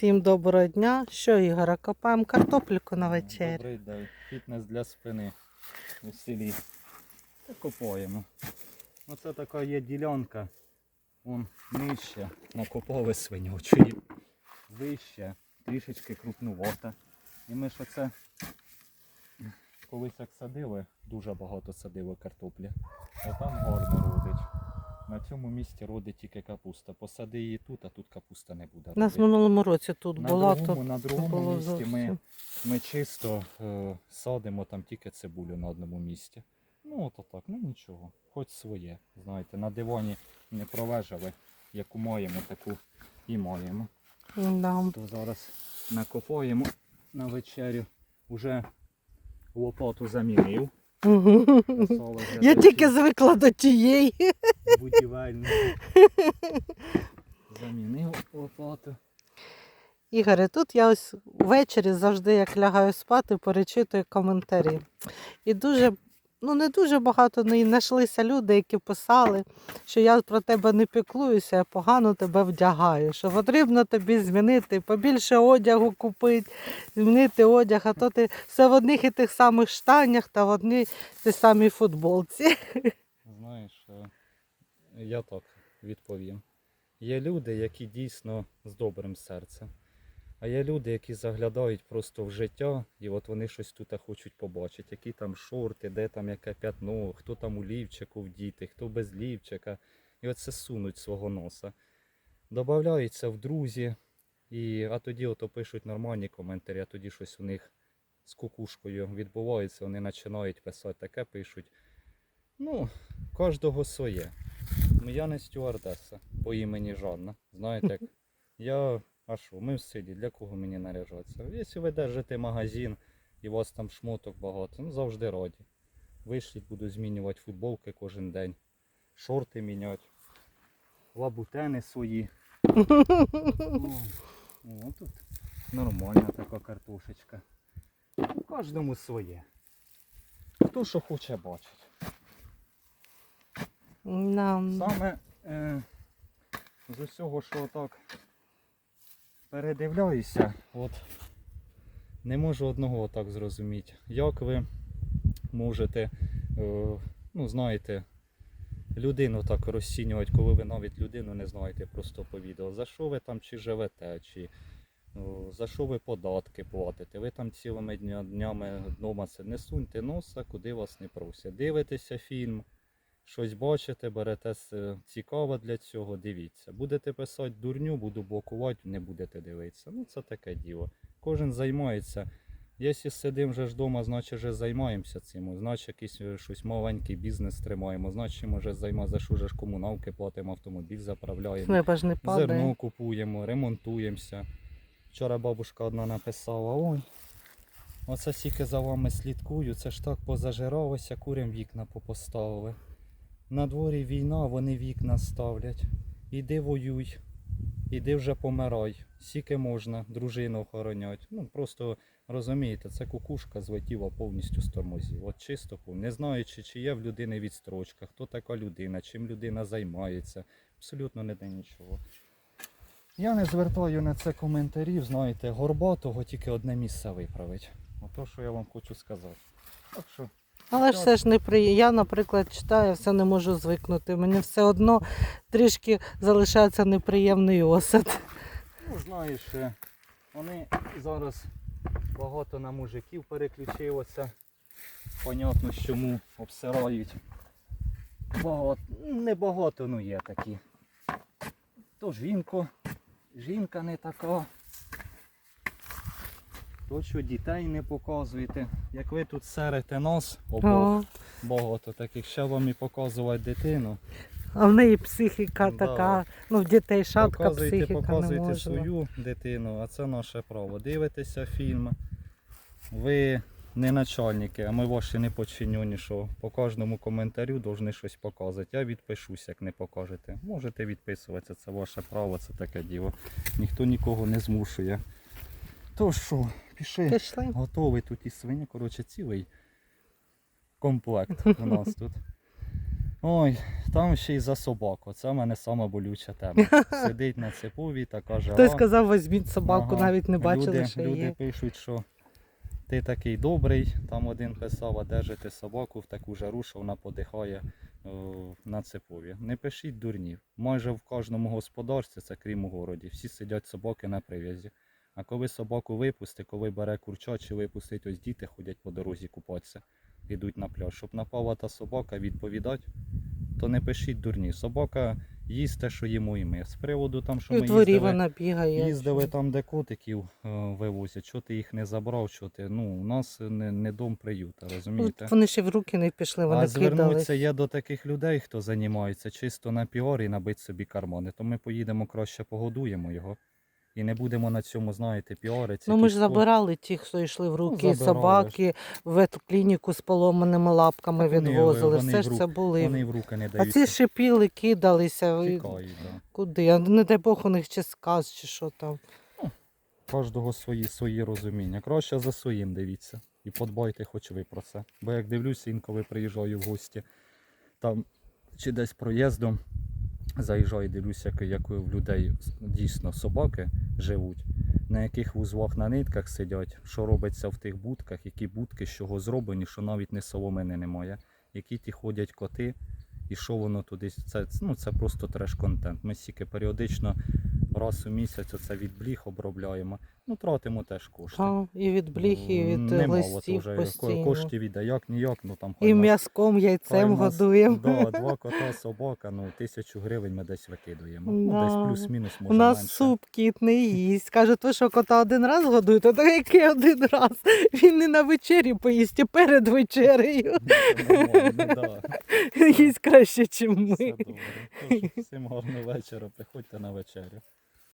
Всім доброго дня. Що, Ігора, копаємо картопельку на вечерю. Добрий день. Фітнес для спини у селі. Та копаємо. Оце така є ділянка. Вон нижче, накопали свинячої. Вище, трішечки крупнувата. І ми ж оце колись як садили, дуже багато садили картоплі. А там гарно родить. На цьому місці родить тільки капуста. Посади її тут, а тут капуста не буде. У нас в родити. минулому році тут На була, другому, то на другому було місці ми, зовсім. ми чисто е, садимо там тільки цибулю на одному місці. Ну ото так, ну нічого, хоч своє. Знаєте, на дивані не пролежали, яку маємо, таку і маємо. Да. То зараз накопаємо на вечерю. Уже лопату замінив. Я тільки звикла до тієї. будівельну. Замінив лопату. Ігоре, тут я ось ввечері завжди, як лягаю спати, перечитую коментарі. І дуже, ну не дуже багато не знайшлися люди, які писали, що я про тебе не піклуюся, я погано тебе вдягаю, що потрібно тобі змінити, побільше одягу купити, змінити одяг, а то ти все в одних і тих самих штанях та в одній тій самій футболці. Знаєш, е, я так відповім. Є люди, які дійсно з добрим серцем. А є люди, які заглядають просто в життя, і от вони щось тут хочуть побачити, які там шорти, де там яке п'ятно, хто там у лівчику вдіти, хто без лівчика. І оце сунуть свого носа. Добавляються в друзі, і, а тоді ото пишуть нормальні коментарі, а тоді щось у них з кукушкою відбувається, вони починають писати таке, пишуть. Ну, кожного своє. Ну, Я не стюардеса по імені Жанна. Знаєте, як я, а що, ми в селі, для кого мені наряжатися? Якщо ви держите магазин і у вас там шмоток багато, ну завжди раді. Вишліть, буду змінювати футболки кожен день, шорти міняти, лабутени свої. О, о, тут нормальна така картошечка. Кожному своє. Хто що хоче бачити. Да. Саме е, з усього, що так передивляюся, от не можу одного так зрозуміти. Як ви можете, е, ну знаєте, людину так розцінювати, коли ви навіть людину не знаєте просто по відео, за що ви там чи живете, чи за що ви податки платите. Ви там цілими днями вдома це не суньте носа, куди вас не просять. Дивитеся фільм щось бачите, берете с- цікаво для цього, дивіться. Будете писати дурню, буду блокувати, не будете дивитися. Ну це таке діло. Кожен займається. Якщо сидимо вже ж вдома, значить вже займаємося цим. Значить якийсь е, щось маленький бізнес тримаємо. Значить може займаємо, за що ж комуналки платимо, автомобіль заправляємо. Не. Зерно купуємо, ремонтуємося. Вчора бабушка одна написала, ой, оце стільки за вами слідкую, це ж так позажиралося, курям вікна попоставили. На дворі війна, вони вікна ставлять. Іди воюй, іди вже помирай. Скільки можна дружину охоронять. Ну просто розумієте, це кукушка злетіла повністю з тормозів. От чисто, не знаючи, чи є в людини відстрочка, хто така людина, чим людина займається. Абсолютно не де нічого. Я не звертаю на це коментарів, знаєте, горбатого тільки одне місце виправить. Ото що я вам хочу сказати. Так що, Але ж все ж неприємно. Я, наприклад, читаю, все не можу звикнути. Мені все одно трішки залишається неприємний осад. ну знаєш, е, вони зараз багато на мужиків переключилося. Понятно, що чому обсирають. Багато, не багато, ну є такі. То жінко, жінка не така. То що дітей не показуєте. Як ви тут серете нас, обох багато таких, ще вам і показувати дитину. а в неї психіка Да. така, ну в дітей шатка показуйте, психіка не показуйте можна. свою дитину, а це наше право. Дивитеся фільм. Ви не начальники, а ми ваші не подчинені, що по кожному коментарю повинні щось показувати. Я відпишусь, як не покажете. Можете відписуватися, це ваше право, це таке діло. Ніхто нікого не змушує. То що, піши. Пішли. Готовий тут і свиня, коротше, цілий комплект у нас тут. Ой, там ще й за собаку. Це в мене сама болюча тема. Сидить на цепові та каже, Хтось сказав, візьміть собаку, Ага. навіть не бачили, люди, що люди є. пишуть, що ти такий добрий. Там один писав, а держите собаку в таку жару, що вона подихає о, на цепові. Не пишіть дурнів. Майже в кожному господарстві, це крім у городі, всі сидять собаки на прив'язі. А коли собаку випусти, коли бере курча чи випустить, ось діти ходять по дорозі купатися, йдуть на пляж. Щоб напала та собака відповідати, то не пишіть дурні. Собака їсть те, що їмо і ми. З приводу там, що І ми дворі їздили, вона бігає. Їздили там, де котиків е, вивозять, що ти їх не забрав, що ти. Ну, у нас не, не дом приюта, розумієте? От Вони ще в руки не пішли, вони а звернутися кидались. є до таких людей, хто займається чисто на піар і набити собі кармани, то ми поїдемо краще погодуємо його. І не будемо на цьому, знаєте, піаритися. Ну ми ж забирали тих, хто йшли в руки, Ну, собаки, в ветклініку з поломаними лапками вони- відвозили. вони Все ж рук- це були. Вони в руки не А дають. ці шипіли, кидалися. Тікають, да. Куди? А не дай Бог у них чи сказ, чи що там. Кожного свої, свої розуміння. Краще за своїм дивіться. І подбайте хоч ви про це. Бо як дивлюся, інколи приїжджаю в гості, там чи десь проїздом заїжджаю, дивлюся, як, у людей дійсно собаки живуть, на яких вузлах на нитках сидять, що робиться в тих будках, які будки з чого зроблені, що навіть не соломини немає, які ті ходять коти. І що воно туди? Це, ну, це просто треш-контент. Ми стільки періодично раз у місяць оце від бліх обробляємо. Ну, тратимо теж кошти. Та, і від бліх, і від то листів вже постійно. коштів іде, як ніяк, ну там І нас- м'язком, хай яйцем нас- годуємо. Да, два кота, собака, ну тисячу гривень ми десь викидуємо. Ну, десь плюс-мінус може У нас менше. суп кіт не їсть. Каже, то що кота один раз годуєте, то який один раз? Він не на вечері поїсть, і перед вечерею. Ну, нормально, да. Їсть краще, ніж ми. Добре. Тож, всім гарного вечора, приходьте на вечерю.